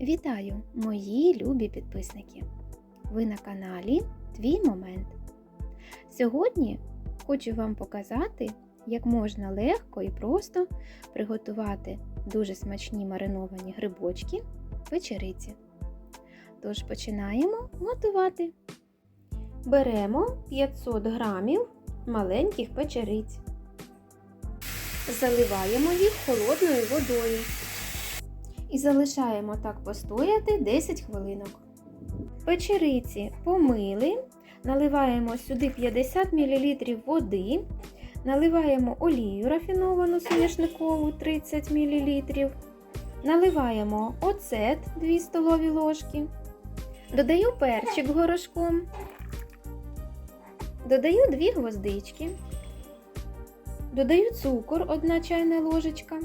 Вітаю, мої любі підписники! Ви на каналі Твій Момент. Сьогодні хочу вам показати, як можна легко і просто приготувати дуже смачні мариновані грибочки печериці. Тож починаємо готувати. Беремо 500 грамів маленьких печериць. Заливаємо їх холодною водою і залишаємо так постояти 10 хвилинок. Печериці помили, наливаємо сюди 50 мл води, наливаємо олію рафіновану соняшникову 30 мл, наливаємо оцет 2 столові ложки, додаю перчик горошком, додаю 2 гвоздички, додаю цукор 1 чайна ложечка.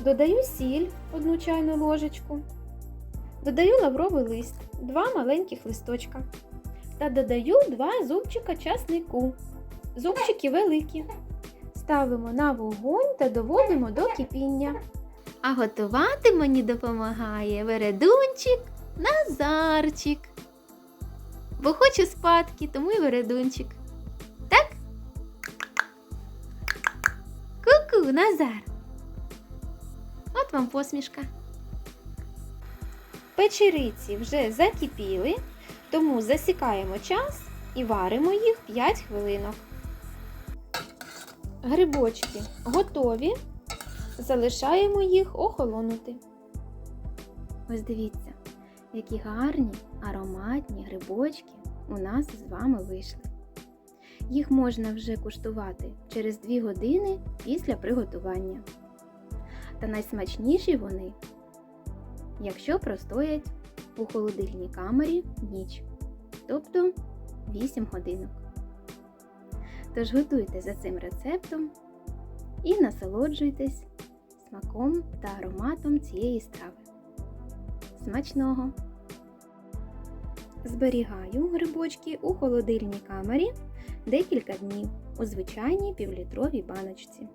Додаю сіль 1 чайну ложечку. Додаю лавровий лист, 2 маленьких листочка. Та додаю 2 зубчика часнику. Зубчики великі. Ставимо на вогонь та доводимо до кипіння. А готувати мені допомагає вередунчик Назарчик. Бо хочу спадки, тому й вередунчик. Так? Ку-ку, Назар. Вам посмішка. Печериці вже закипіли, тому засікаємо час і варимо їх 5 хвилинок. Грибочки готові. Залишаємо їх охолонути. Ось дивіться, які гарні ароматні грибочки у нас з вами вийшли. Їх можна вже куштувати через 2 години після приготування. Та найсмачніші вони, якщо простоять у холодильній камері ніч, тобто 8 годинок. Тож готуйте за цим рецептом і насолоджуйтесь смаком та ароматом цієї страви. Смачного! Зберігаю грибочки у холодильній камері декілька днів у звичайній півлітровій баночці.